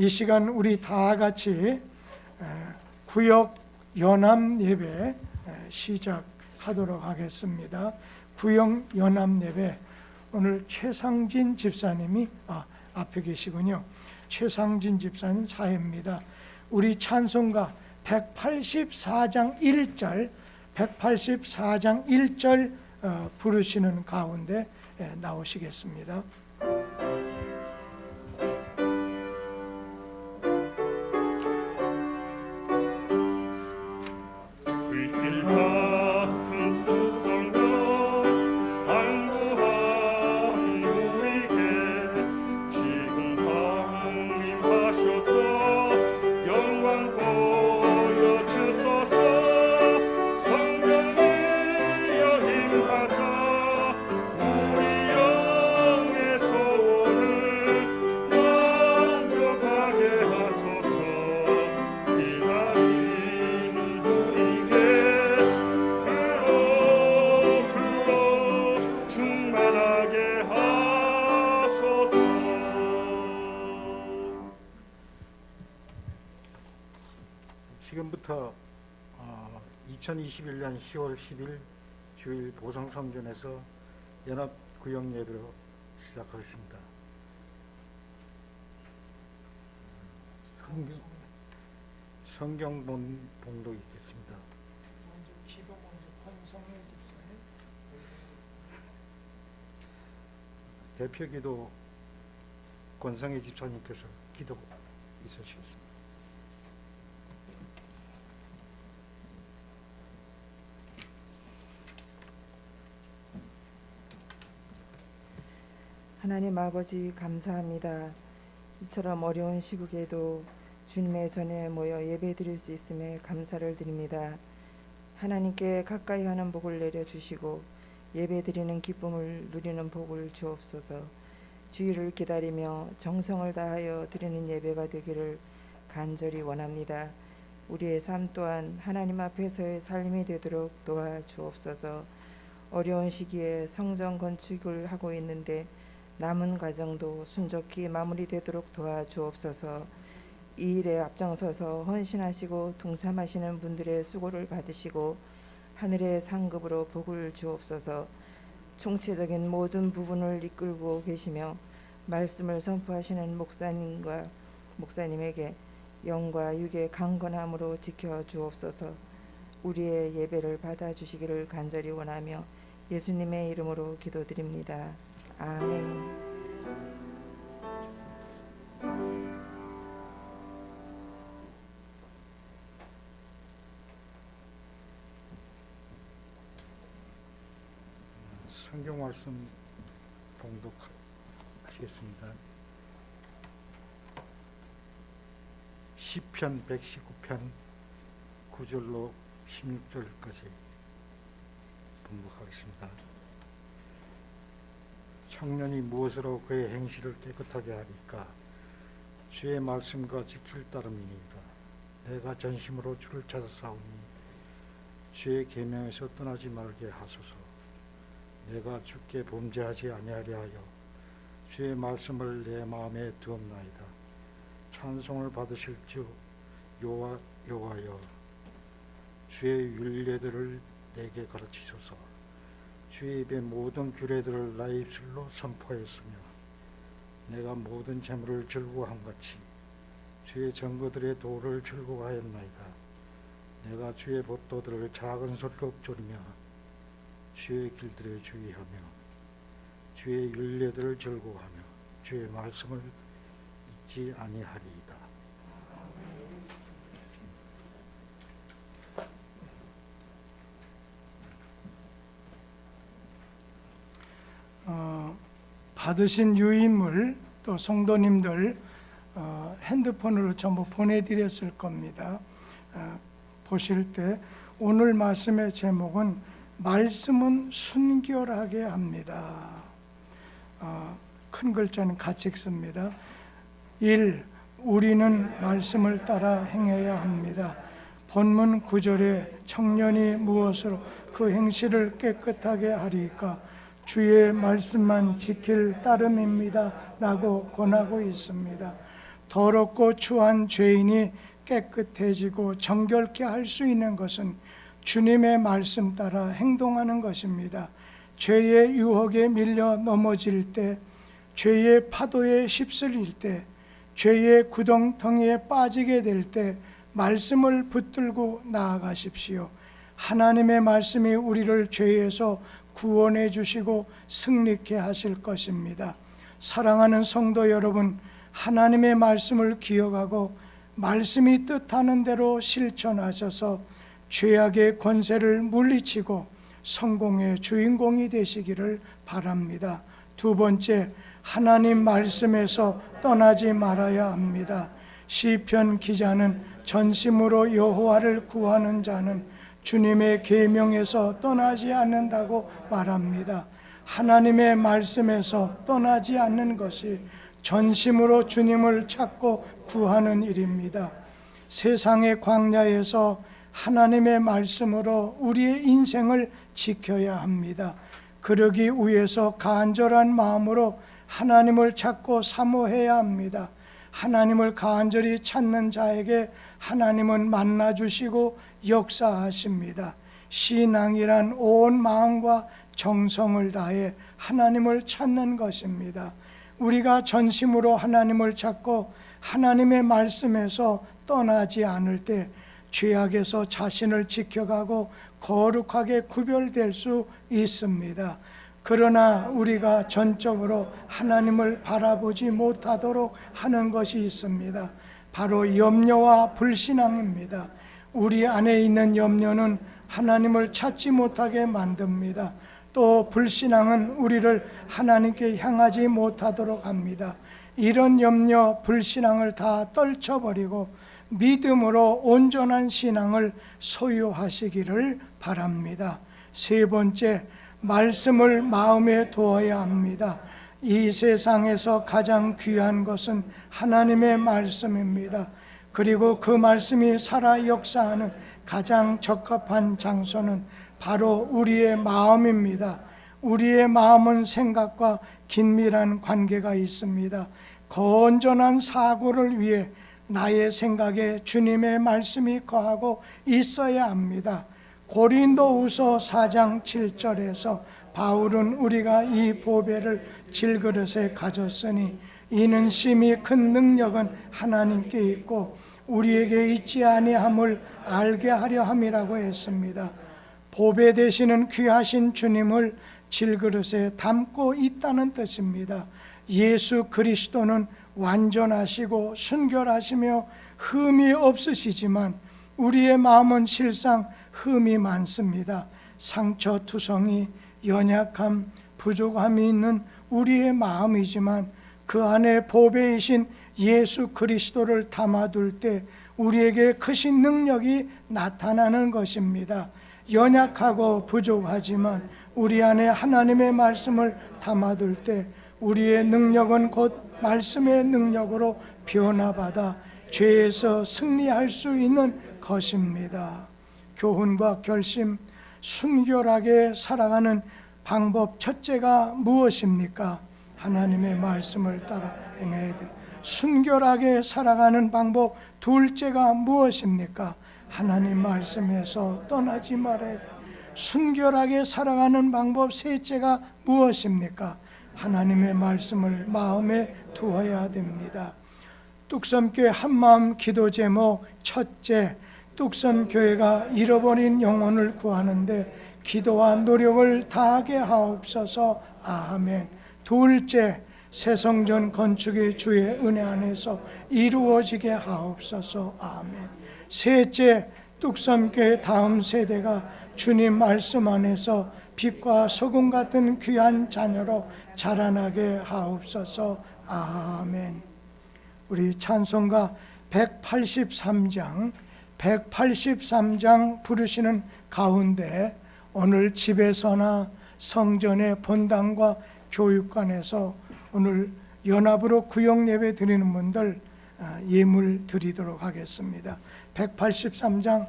이 시간 우리 다 같이 에, 구역 연합 예배 에, 시작하도록 하겠습니다. 구역 연합 예배 오늘 최상진 집사님이 아, 앞에 계시군요. 최상진 집사님 사회입니다. 우리 찬송가 184장 1절 184장 1절 어, 부르시는 가운데 에, 나오시겠습니다. 지금부터 어, 2021년 10월 10일 주일 보성성전에서 연합 구역 예배로 시작하겠습니다. 성경 성경 본 봉독 있겠습니다. 먼저 기도 먼저 권성일 집사님. 대표 기도 권성희 집사님께서 기도 있으시겠습니다. 하나님 아버지 감사합니다. 이처럼 어려운 시국에도 주님의 전에 모여 예배 드릴 수 있음에 감사를 드립니다. 하나님께 가까이 하는 복을 내려 주시고 예배 드리는 기쁨을 누리는 복을 주옵소서. 주의를 기다리며 정성을 다하여 드리는 예배가 되기를 간절히 원합니다. 우리의 삶 또한 하나님 앞에서의 삶이 되도록 도와 주옵소서. 어려운 시기에 성전 건축을 하고 있는데 남은 과정도 순적히 마무리되도록 도와주옵소서. 이 일에 앞장서서 헌신하시고 동참하시는 분들의 수고를 받으시고 하늘의 상급으로 복을 주옵소서. 총체적인 모든 부분을 이끌고 계시며 말씀을 선포하시는 목사님과 목사님에게 영과 육의 강건함으로 지켜 주옵소서. 우리의 예배를 받아 주시기를 간절히 원하며 예수님의 이름으로 기도드립니다. 아멘. 성경 말씀 봉독하시겠습니다. 시편 119편 9절로 16절까지 봉독하겠습니다. 청년이 무엇으로 그의 행실을 깨끗하게 하리까 주의 말씀과 지킬 따름이니이다. 내가 전심으로 주를 찾아 싸우니 주의 계명에서 떠나지 말게 하소서. 내가 주께 범죄하지 아니하려 하여 주의 말씀을 내 마음에 두었나이다. 찬송을 받으실 주 여호와 여호와여 주의 율례들을 내게 가르치소서. 주의 입의 모든 규례들을 나의 입술로 선포했으며 내가 모든 재물을 즐거워한 같이 주의 증거들의 도를 즐거워하였나이다. 내가 주의 법도들을 작은 소리로 졸이며 주의 길들에 주의하며 주의 윤례들을 즐거워하며 주의 말씀을 잊지 아니하리이다. 어, 받으신 유인물 또 성도님들 어, 핸드폰으로 전부 보내드렸을 겁니다. 어, 보실 때 오늘 말씀의 제목은 말씀은 순결하게 합니다. 어, 큰 글자는 같이 읽습니다. 1. 우리는 말씀을 따라 행해야 합니다. 본문 9절에 청년이 무엇으로 그 행실을 깨끗하게 하리까 주의 말씀만 지킬 따름입니다. 라고 권하고 있습니다. 더럽고 추한 죄인이 깨끗해지고 정결케 할 수 있는 것은 주님의 말씀 따라 행동하는 것입니다. 죄의 유혹에 밀려 넘어질 때, 죄의 파도에 휩쓸릴 때, 죄의 구덩텅이에 빠지게 될 때 말씀을 붙들고 나아가십시오. 하나님의 말씀이 우리를 죄에서 구원해 주시고 승리케 하실 것입니다. 사랑하는 성도 여러분, 하나님의 말씀을 기억하고 말씀이 뜻하는 대로 실천하셔서 죄악의 권세를 물리치고 성공의 주인공이 되시기를 바랍니다. 두 번째, 하나님 말씀에서 떠나지 말아야 합니다. 시편 기자는 전심으로 여호와를 구하는 자는 주님의 계명에서 떠나지 않는다고 말합니다. 하나님의 말씀에서 떠나지 않는 것이 전심으로 주님을 찾고 구하는 일입니다. 세상의 광야에서 하나님의 말씀으로 우리의 인생을 지켜야 합니다. 그러기 위해서 간절한 마음으로 하나님을 찾고 사모해야 합니다. 하나님을 간절히 찾는 자에게 하나님은 만나 주시고 역사하십니다. 신앙이란 온 마음과 정성을 다해 하나님을 찾는 것입니다. 우리가 전심으로 하나님을 찾고 하나님의 말씀에서 떠나지 않을 때 죄악에서 자신을 지켜가고 거룩하게 구별될 수 있습니다. 그러나 우리가 전적으로 하나님을 바라보지 못하도록 하는 것이 있습니다. 바로 염려와 불신앙입니다. 우리 안에 있는 염려는 하나님을 찾지 못하게 만듭니다. 또 불신앙은 우리를 하나님께 향하지 못하도록 합니다. 이런 염려, 불신앙을 다 떨쳐버리고 믿음으로 온전한 신앙을 소유하시기를 바랍니다. 세 번째, 말씀을 마음에 두어야 합니다. 이 세상에서 가장 귀한 것은 하나님의 말씀입니다. 그리고 그 말씀이 살아 역사하는 가장 적합한 장소는 바로 우리의 마음입니다. 우리의 마음은 생각과 긴밀한 관계가 있습니다. 건전한 사고를 위해 나의 생각에 주님의 말씀이 거하고 있어야 합니다. 고린도후서 4장 7절에서 바울은 우리가 이 보배를 질그릇에 가졌으니 이는 심히 큰 능력은 하나님께 있고 우리에게 있지 아니함을 알게 하려 함이라고 했습니다. 보배 되시는 귀하신 주님을 질그릇에 담고 있다는 뜻입니다. 예수 그리스도는 완전하시고 순결하시며 흠이 없으시지만 우리의 마음은 실상 흠이 많습니다. 상처 투성이 연약함 부족함이 있는 우리의 마음이지만 그 안에 보배이신 예수 그리스도를 담아둘 때 우리에게 크신 능력이 나타나는 것입니다. 연약하고 부족하지만 우리 안에 하나님의 말씀을 담아둘 때 우리의 능력은 곧 말씀의 능력으로 변화받아 죄에서 승리할 수 있는 것입니다. 교훈과 결심, 순결하게 살아가는 방법 첫째가 무엇입니까? 하나님의 말씀을 따라 행해야 돼. 순결하게 살아가는 방법 둘째가 무엇입니까? 하나님 말씀에서 떠나지 말아야 돼. 순결하게 살아가는 방법 셋째가 무엇입니까? 하나님의 말씀을 마음에 두어야 됩니다. 뚝섬교회 한마음 기도 제목 첫째 뚝섬 교회가 잃어버린 영혼을 구하는데 기도와 노력을 다하게 하옵소서. 아멘. 둘째 새 성전 건축이 주의 은혜 안에서 이루어지게 하옵소서. 아멘. 셋째 뚝섬교회 다음 세대가 주님 말씀 안에서 빛과 소금 같은 귀한 자녀로 자라나게 하옵소서. 아멘. 우리 찬송가 183장 183장 부르시는 가운데 오늘 집에서나 성전의 본당과 교육관에서 오늘 연합으로 구역 예배 드리는 분들 아, 예물 드리도록 하겠습니다. 183장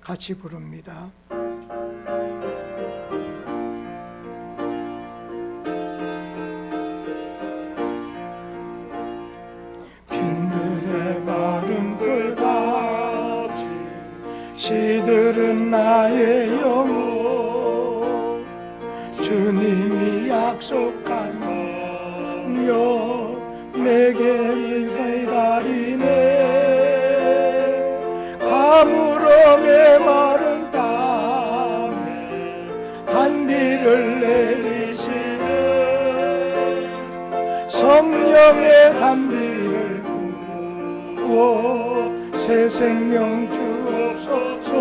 같이 부릅니다. 시들은 나의 영혼. 주님이 약속한 여 내게 기다리네. 가물음에 마른 땅에 단비를 내리시네. 성령의 단비를 부어 새 생명 주 옵소서.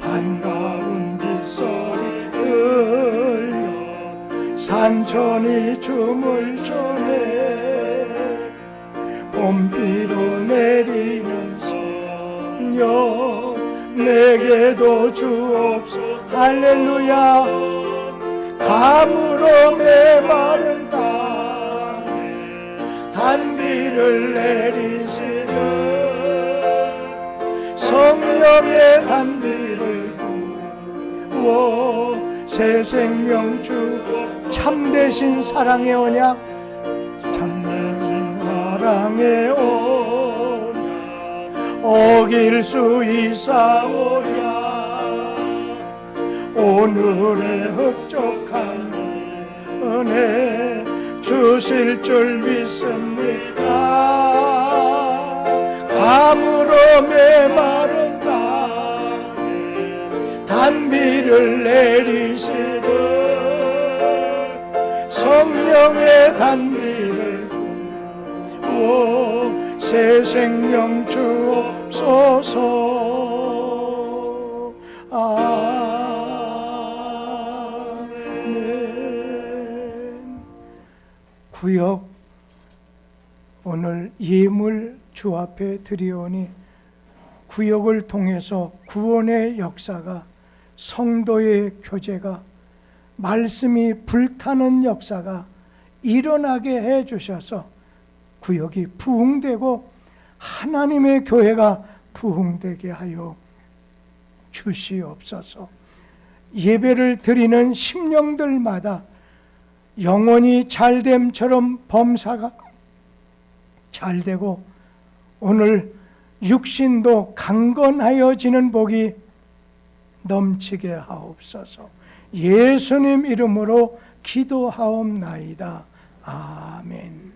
반가운 빗소리 들려. 산천이 춤을 춰네 봄비로 내리는 성령 내게도 주옵소서. 할렐루야. 가물음에 마른 땅에 단비를 내리시는 성령의 단비를 부어 새 생명 주 참되신 사랑의 언약 참되신 사랑의 언약 어길 수 있사오랴. 오늘의 흡족한 은혜 주실 줄 믿습니다. 가 물음에 마른 땅에 단비를 내리시듯 성령의 단비를 부어 새 생명 주옵소서. 아멘. 구역 오늘 예물 주 앞에 드리오니 구역을 통해서 구원의 역사가 성도의 교제가 말씀이 불타는 역사가 일어나게 해 주셔서 구역이 부흥되고 하나님의 교회가 부흥되게 하여 주시옵소서. 예배를 드리는 심령들마다 영원히 잘됨처럼 범사가 잘되고 오늘 육신도 강건하여지는 복이 넘치게 하옵소서. 예수님 이름으로 기도하옵나이다. 아멘.